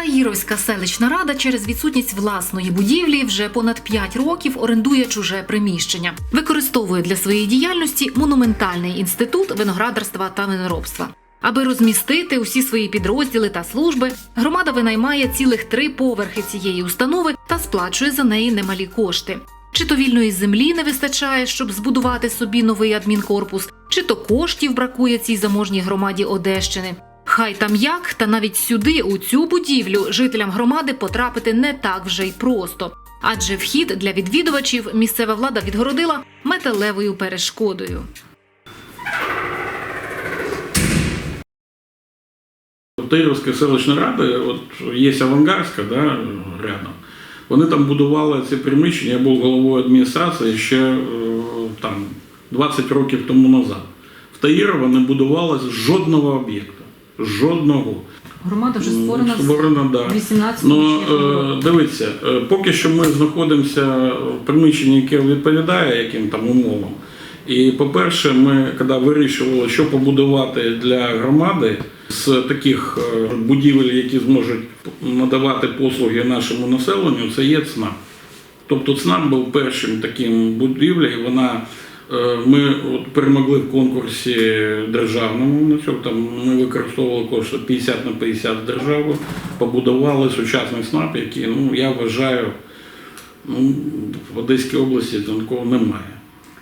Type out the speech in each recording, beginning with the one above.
Таїровська селищна рада через відсутність власної будівлі вже понад 5 років орендує чуже приміщення, використовує для своєї діяльності монументальний інститут виноградарства та виноробства. Аби розмістити усі свої підрозділи та служби, громада винаймає цілих три поверхи цієї установи та сплачує за неї немалі кошти. Чи то вільної землі не вистачає, щоб збудувати собі новий адмінкорпус, чи то коштів бракує цій заможній громаді Одещини. Хай там як, та навіть сюди, у цю будівлю, жителям громади потрапити не так вже й просто. Адже вхід для відвідувачів місцева влада відгородила металевою перешкодою. Таїровська селищна рада, от є Авангарська, да, рядом. Вони там будували ці приміщення, я був головою адміністрації ще е, там 20 років тому назад. В Таїрово не будувалось жодного об'єкта. Жодного. Громада вже створена з Створено, да. 18 Ну, е, дивіться, е, поки що ми знаходимося в приміщенні, яке відповідає яким там умовам. І по-перше, ми коли вирішували, що побудувати для громади з таких е, будівель, які зможуть надавати послуги нашому населенню, це є ЦНАП. Тобто ЦНАП був першим таким будівлею. Вона ми от перемогли в конкурсі державному. Там ми використовували кошти 50 на 50 з держави, побудували сучасний СНАП, який ну я вважаю, ну в Одеській області такого немає.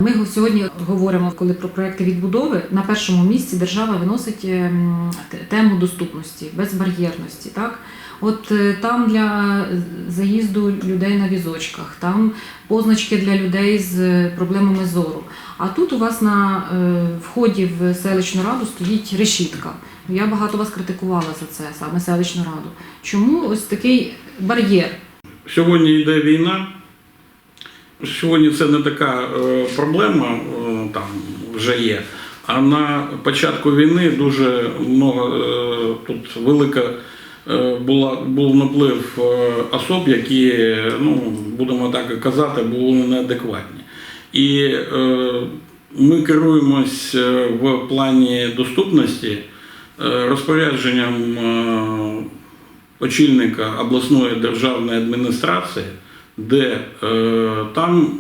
Ми сьогодні говоримо, коли про проекти відбудови на першому місці держава виносить ем, тему доступності, безбар'єрності. Так, от е, там для заїзду людей на візочках, там позначки для людей з е, проблемами зору. А тут у вас на е, вході в селищну раду стоїть решітка. Я багато вас критикувала за це, саме селищну раду. Чому ось такий бар'єр? Сьогодні йде війна. Сьогодні це не така проблема, там вже є. А на початку війни дуже много тут велика була був наплив е, особ, які, ну будемо так казати, були неадекватні. І е, ми керуємось е, в плані доступності е, розпорядженням е, очільника обласної державної адміністрації, де е, там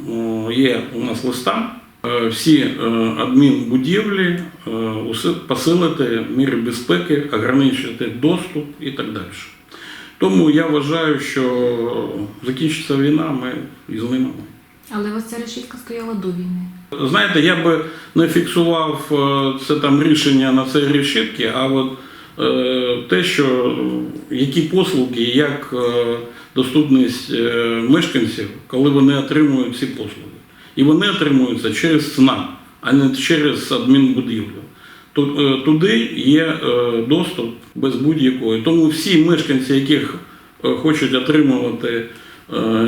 е, є у нас листа. Е, Всі е, адмінбудівлі е, посилити міри безпеки, ограничити доступ і так далі. Тому я вважаю, що закінчиться війна, ми і знімемо. Але ось ця решітка стояла до війни. Знаєте, я би не фіксував це там рішення на цій решітці, а от е, те, що які послуги, як е, доступність мешканців, коли вони отримують ці послуги. І вони отримуються через ЦНАП, а не через адмінбудівлю. Е, Туди є е, доступ без будь-якої. Тому всі мешканці, яких е, хочуть отримувати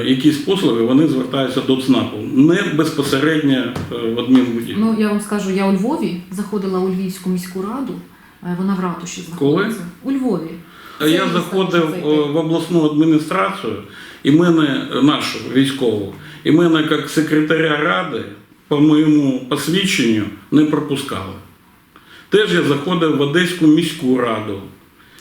якісь послуги, вони звертаються до ЦНАПу, не безпосередньо в адмінбудівлю. Ну я вам скажу, я у Львові заходила у Львівську міську раду. Вона в ратуші знаходиться. У Львові. А Я заходив е, в обласну адміністрацію, і мене, нашу військову, і мене як секретаря ради по моєму посвідченню не пропускали. Теж я заходив в Одеську міську раду.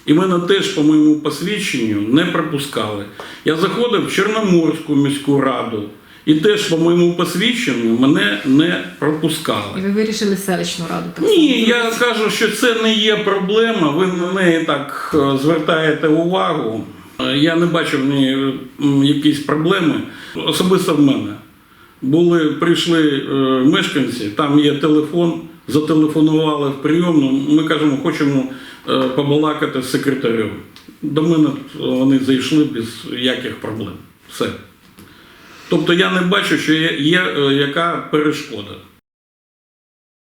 І мене теж по моєму посвідченню не пропускали. Я заходив в Чорноморську міську раду, і теж по моєму посвідченню мене не пропускали. І ви вирішили селищну раду так Ні, я кажу, що це не є проблема. Ви на неї так е, звертаєте увагу. Е, Я не бачу в ній якісь проблеми. Особисто в мене. Були, прийшли е, мешканці, там є телефон, зателефонували в прийомну. Ми кажемо, хочемо е, побалакати з секретарем. До мене вони зайшли без яких проблем. Все. Тобто я не бачу, що є, є е, яка перешкода.